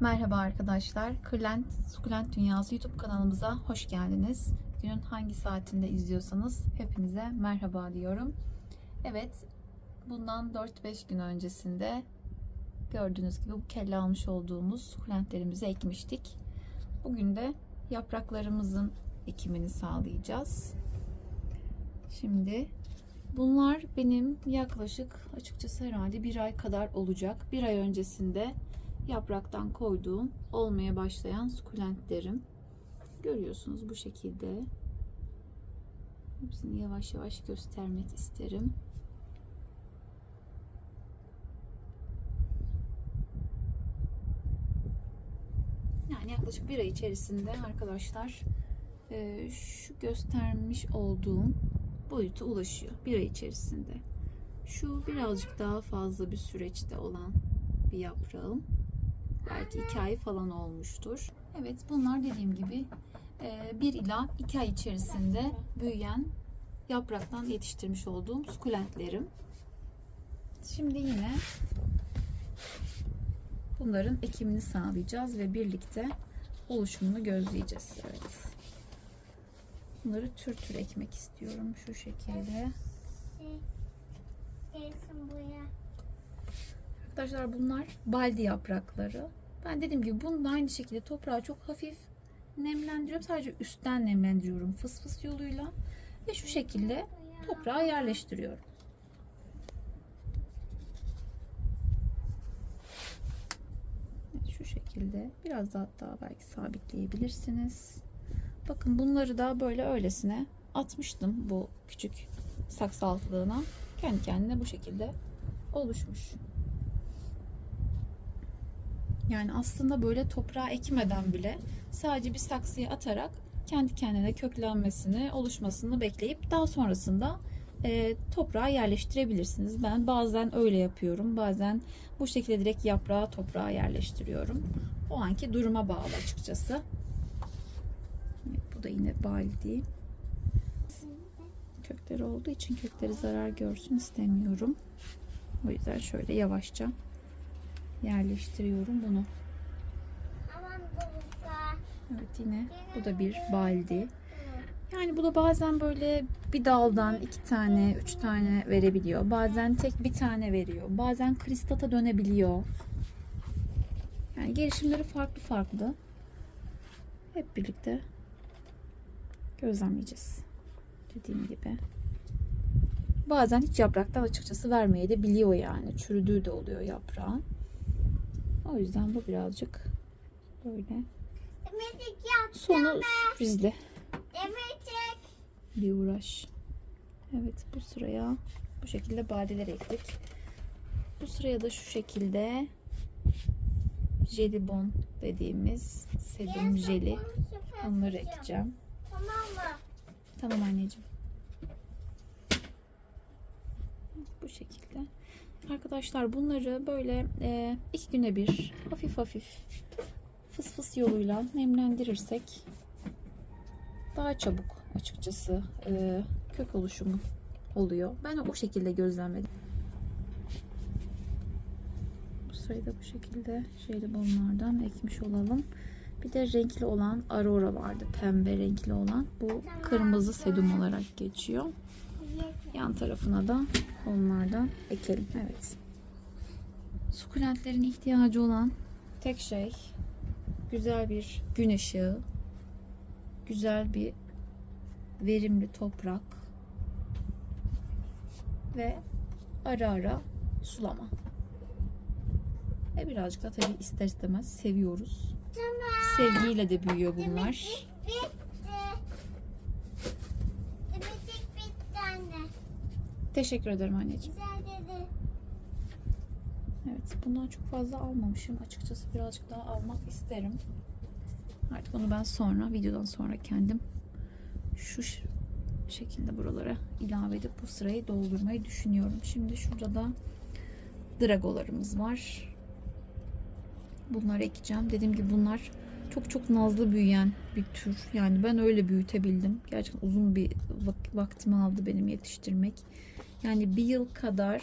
Merhaba arkadaşlar. Kırlent Sukulent Dünyası YouTube kanalımıza hoş geldiniz. Günün hangi saatinde izliyorsanız hepinize merhaba diyorum. Evet, bundan 4-5 gün öncesinde gördüğünüz gibi bu kelle almış olduğumuz sukulentlerimizi ekmiştik. Bugün de yapraklarımızın ekimini sağlayacağız. Şimdi bunlar benim yaklaşık açıkçası herhalde bir ay kadar olacak. Bir ay öncesinde yapraktan koyduğum olmaya başlayan sukulentlerim. Görüyorsunuz bu şekilde. Hepsini yavaş yavaş göstermek isterim. Yani yaklaşık bir ay içerisinde arkadaşlar e, şu göstermiş olduğum boyuta ulaşıyor. Bir ay içerisinde. Şu birazcık daha fazla bir süreçte olan bir yaprağım. Belki iki ay falan olmuştur. Evet bunlar dediğim gibi e, bir ila iki ay içerisinde büyüyen yapraktan yetiştirmiş olduğum sukulentlerim. Şimdi yine bunların ekimini sağlayacağız ve birlikte oluşumunu gözleyeceğiz. Evet. Bunları tür tür ekmek istiyorum şu şekilde. Arkadaşlar bunlar baldi yaprakları. Ben dediğim gibi bunu da aynı şekilde toprağı çok hafif nemlendiriyorum. Sadece üstten nemlendiriyorum fıs fıs yoluyla. Ve şu şekilde toprağa yerleştiriyorum. Şu şekilde biraz daha hatta belki sabitleyebilirsiniz. Bakın bunları da böyle öylesine atmıştım bu küçük saksı altlığına. Kendi kendine bu şekilde oluşmuş. Yani aslında böyle toprağa ekmeden bile sadece bir saksıya atarak kendi kendine köklenmesini, oluşmasını bekleyip daha sonrasında e, toprağa yerleştirebilirsiniz. Ben bazen öyle yapıyorum. Bazen bu şekilde direkt yaprağı toprağa yerleştiriyorum. O anki duruma bağlı açıkçası. Evet, bu da yine baldi. Kökleri olduğu için kökleri zarar görsün istemiyorum. O yüzden şöyle yavaşça yerleştiriyorum bunu. Evet yine bu da bir baldi. Yani bu da bazen böyle bir daldan iki tane, üç tane verebiliyor. Bazen tek bir tane veriyor. Bazen kristata dönebiliyor. Yani gelişimleri farklı farklı. Hep birlikte gözlemleyeceğiz. Dediğim gibi. Bazen hiç yapraktan açıkçası vermeye de biliyor yani. Çürüdüğü de oluyor yaprağın. O yüzden bu birazcık böyle sonu sürprizli bir uğraş. Evet bu sıraya bu şekilde badeler ektik. Bu sıraya da şu şekilde jelibon dediğimiz sedum jeli onları ekeceğim. Tamam mı? Tamam anneciğim. Bu şekilde. Arkadaşlar bunları böyle e, iki güne bir hafif hafif fıs fıs yoluyla nemlendirirsek daha çabuk açıkçası e, kök oluşumu oluyor. Ben o şekilde gözlemledim. Bu sırayı da bu şekilde jelibonlardan ekmiş olalım. Bir de renkli olan aurora vardı. Pembe renkli olan. Bu kırmızı sedum olarak geçiyor. Yan tarafına da onlardan ekelim. Evet. Sukulentlerin ihtiyacı olan tek şey güzel bir gün ışığı, güzel bir verimli toprak ve ara ara sulama. Ve birazcık da tabii ister istemez seviyoruz. Sevgiyle de büyüyor bunlar. Teşekkür ederim anneciğim. Evet, bundan çok fazla almamışım. Açıkçası birazcık daha almak isterim. Artık onu ben sonra, videodan sonra kendim şu şekilde buralara ilave edip bu sırayı doldurmayı düşünüyorum. Şimdi şurada da dragolarımız var. Bunları ekeceğim. Dediğim gibi bunlar çok çok nazlı büyüyen bir tür. Yani ben öyle büyütebildim. Gerçekten uzun bir vak- vaktimi aldı benim yetiştirmek. Yani bir yıl kadar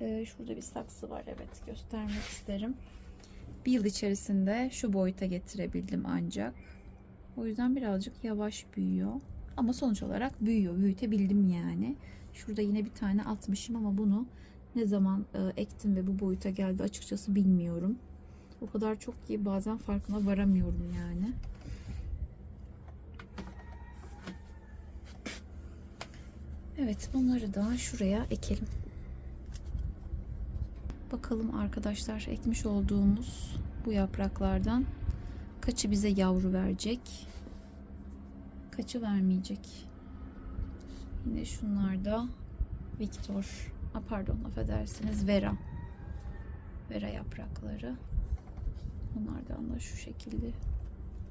ee, şurada bir saksı var evet göstermek isterim. bir yıl içerisinde şu boyuta getirebildim ancak. O yüzden birazcık yavaş büyüyor. Ama sonuç olarak büyüyor. Büyütebildim yani. Şurada yine bir tane atmışım ama bunu ne zaman e, ektim ve bu boyuta geldi açıkçası bilmiyorum. O kadar çok ki bazen farkına varamıyorum yani. Evet bunları da şuraya ekelim. Bakalım arkadaşlar ekmiş olduğumuz bu yapraklardan kaçı bize yavru verecek? Kaçı vermeyecek? Yine şunlar da Victor. A, pardon affedersiniz Vera. Vera yaprakları. Bunlardan da şu şekilde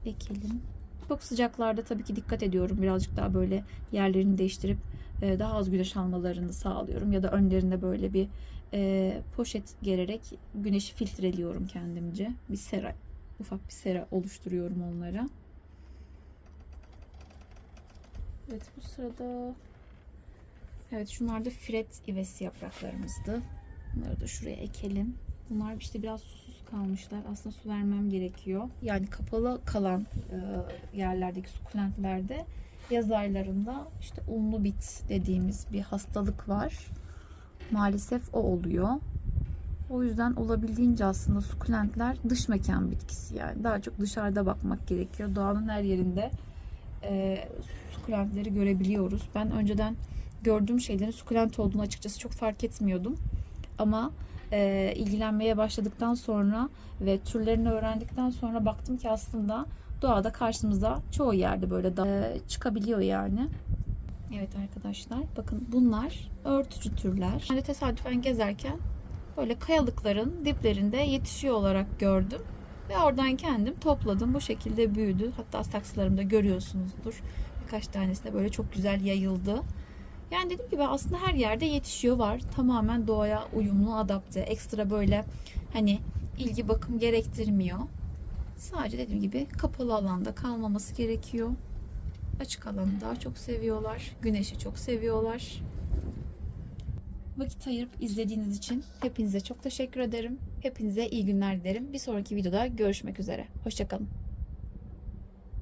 ekelim. Çok sıcaklarda tabii ki dikkat ediyorum. Birazcık daha böyle yerlerini değiştirip daha az güneş almalarını sağlıyorum. Ya da önlerinde böyle bir e, poşet gererek güneşi filtreliyorum kendimce. Bir sera, ufak bir sera oluşturuyorum onlara. Evet bu sırada Evet şunlar da fret ivesi yapraklarımızdı. Bunları da şuraya ekelim. Bunlar işte biraz susuz kalmışlar. Aslında su vermem gerekiyor. Yani kapalı kalan e, yerlerdeki sukulentlerde yaz aylarında işte unlu bit dediğimiz bir hastalık var. Maalesef o oluyor. O yüzden olabildiğince aslında sukulentler dış mekan bitkisi yani. Daha çok dışarıda bakmak gerekiyor. Doğanın her yerinde e, sukulentleri görebiliyoruz. Ben önceden gördüğüm şeylerin sukulent olduğunu açıkçası çok fark etmiyordum. Ama e, ilgilenmeye başladıktan sonra ve türlerini öğrendikten sonra baktım ki aslında doğada karşımıza çoğu yerde böyle da, e, çıkabiliyor yani. Evet arkadaşlar bakın bunlar örtücü türler. Ben de tesadüfen gezerken böyle kayalıkların diplerinde yetişiyor olarak gördüm. Ve oradan kendim topladım. Bu şekilde büyüdü. Hatta saksılarımda görüyorsunuzdur. Birkaç tanesi de böyle çok güzel yayıldı. Yani dediğim gibi aslında her yerde yetişiyor var. Tamamen doğaya uyumlu, adapte. Ekstra böyle hani ilgi bakım gerektirmiyor. Sadece dediğim gibi kapalı alanda kalmaması gerekiyor. Açık alanı daha çok seviyorlar. Güneşi çok seviyorlar. Vakit ayırıp izlediğiniz için hepinize çok teşekkür ederim. Hepinize iyi günler dilerim. Bir sonraki videoda görüşmek üzere. Hoşçakalın.